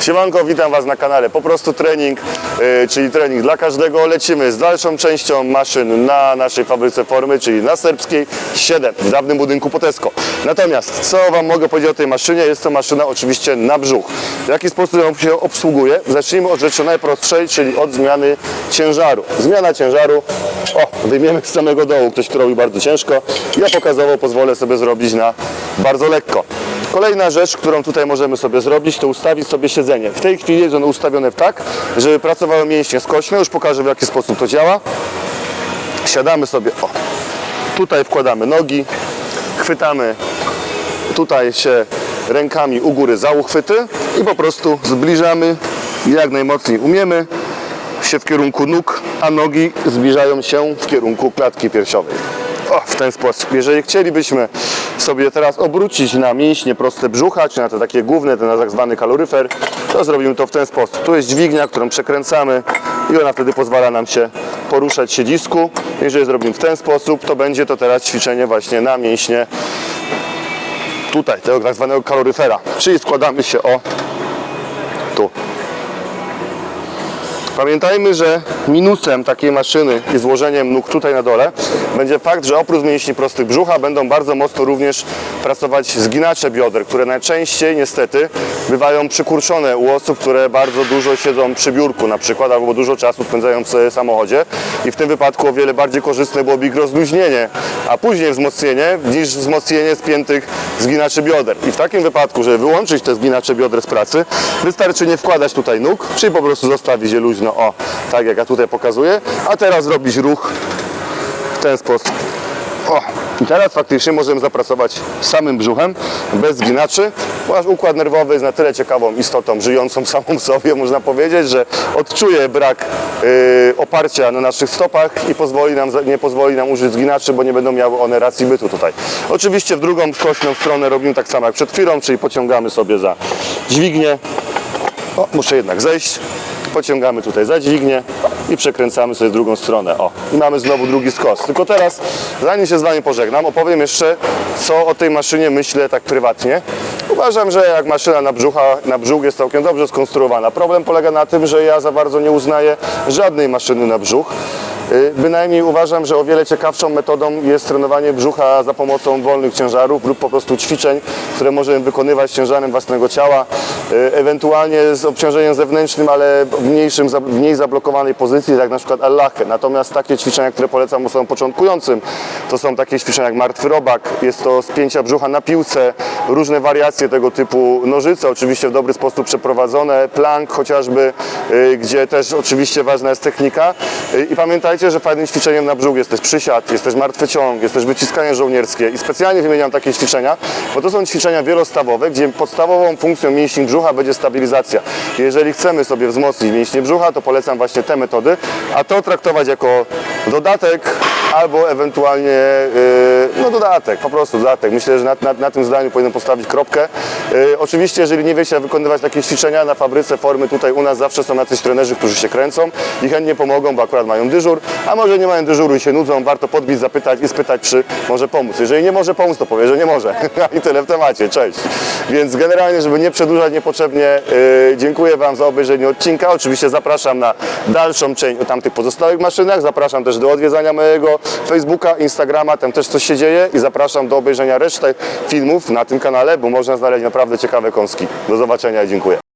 Siemanko, witam Was na kanale Po prostu trening, yy, czyli trening dla każdego. Lecimy z dalszą częścią maszyn na naszej fabryce formy, czyli na Serbskiej 7 w dawnym budynku Potesko. Natomiast co Wam mogę powiedzieć o tej maszynie? Jest to maszyna oczywiście na brzuch. W jaki sposób ją się obsługuje? Zacznijmy od rzeczy najprostszej, czyli od zmiany ciężaru. Zmiana ciężaru, o, wyjmiemy z samego dołu, ktoś, kto robi bardzo ciężko. Ja pokazowo pozwolę sobie zrobić na bardzo lekko. Kolejna rzecz, którą tutaj możemy sobie zrobić, to ustawić sobie siedzenie. W tej chwili jest ono ustawione tak, żeby pracowały mięśnie skośne. Już pokażę w jaki sposób to działa. Siadamy sobie, o, tutaj wkładamy nogi, chwytamy tutaj się rękami u góry za uchwyty i po prostu zbliżamy jak najmocniej umiemy się w kierunku nóg, a nogi zbliżają się w kierunku klatki piersiowej. Ten sposób. Jeżeli chcielibyśmy sobie teraz obrócić na mięśnie proste brzucha, czy na te takie główne, ten tak zwany kaloryfer, to zrobimy to w ten sposób. Tu jest dźwignia, którą przekręcamy i ona wtedy pozwala nam się poruszać siedzisku. Jeżeli zrobimy w ten sposób, to będzie to teraz ćwiczenie właśnie na mięśnie tutaj, tego tak zwanego kaloryfera. Czyli składamy się o Pamiętajmy, że minusem takiej maszyny i złożeniem nóg tutaj na dole będzie fakt, że oprócz mięśni prostych brzucha będą bardzo mocno również pracować zginacze bioder, które najczęściej niestety bywają przykurczone u osób, które bardzo dużo siedzą przy biurku na przykład albo dużo czasu spędzają w samochodzie i w tym wypadku o wiele bardziej korzystne byłoby ich rozluźnienie, a później wzmocnienie niż wzmocnienie spiętych zginaczy bioder. I w takim wypadku, żeby wyłączyć te zginacze bioder z pracy, wystarczy nie wkładać tutaj nóg, czyli po prostu zostawić je luźno, o, tak jak ja tutaj pokazuję, a teraz robić ruch w ten sposób. O, i teraz faktycznie możemy zapracować samym brzuchem, bez zginaczy, ponieważ układ nerwowy jest na tyle ciekawą istotą, żyjącą samą sobie, można powiedzieć, że odczuje brak y, oparcia na naszych stopach i pozwoli nam, nie pozwoli nam użyć zginaczy, bo nie będą miały one racji bytu tutaj. Oczywiście w drugą skośną stronę robimy tak samo jak przed chwilą, czyli pociągamy sobie za dźwignię, o, muszę jednak zejść. Pociągamy tutaj za dźwignię i przekręcamy sobie drugą stronę. O, i mamy znowu drugi skos. Tylko teraz, zanim się z Wami pożegnam, opowiem jeszcze, co o tej maszynie myślę tak prywatnie. Uważam, że jak maszyna na, brzucha, na brzuch jest całkiem dobrze skonstruowana. Problem polega na tym, że ja za bardzo nie uznaję żadnej maszyny na brzuch. Y, Bynajmniej uważam, że o wiele ciekawszą metodą jest trenowanie brzucha za pomocą wolnych ciężarów lub po prostu ćwiczeń, które możemy wykonywać ciężarem własnego ciała, y, ewentualnie z obciążeniem zewnętrznym, ale w, mniejszym, mniej zablokowanej pozycji, jak na przykład Allahę. Natomiast takie ćwiczenia, które polecam osobom początkującym, to są takie ćwiczenia jak martwy robak, jest to spięcia brzucha na piłce, różne wariacje tego typu nożyce, oczywiście w dobry sposób przeprowadzone, plank chociażby, y, gdzie też oczywiście ważna jest technika. I pamiętajcie, że fajnym ćwiczeniem na brzuch jest też przysiad, jest też martwy ciąg, wyciskanie żołnierskie i specjalnie wymieniam takie ćwiczenia, bo to są ćwiczenia wielostawowe, gdzie podstawową funkcją mięśni brzucha będzie stabilizacja. Jeżeli chcemy sobie wzmocnić mięśnie brzucha, to polecam właśnie te metody, a to traktować jako dodatek albo ewentualnie yy, no dodatek, po prostu dodatek. Myślę, że na, na, na tym zdaniu powinien postawić kropkę. Yy, oczywiście, jeżeli nie wiecie jak wykonywać takie ćwiczenia na fabryce formy, tutaj u nas zawsze są jacyś trenerzy, którzy się kręcą i chętnie pomogą, bo akurat mają dyżur, a może nie mają dyżuru i się nudzą, warto podbić, zapytać i spytać, czy może pomóc. Jeżeli nie może pomóc, to powie, że nie może. I tyle w temacie, cześć. Więc generalnie, żeby nie przedłużać niepotrzebnie, yy, dziękuję Wam za obejrzenie odcinka. Oczywiście zapraszam na dalszą część o tamtych pozostałych maszynach. Zapraszam też do odwiedzania mojego Facebooka, Instagrama, tam też coś się dzieje i zapraszam do obejrzenia reszty filmów na tym kanale, bo można znaleźć naprawdę ciekawe kąski. Do zobaczenia i dziękuję.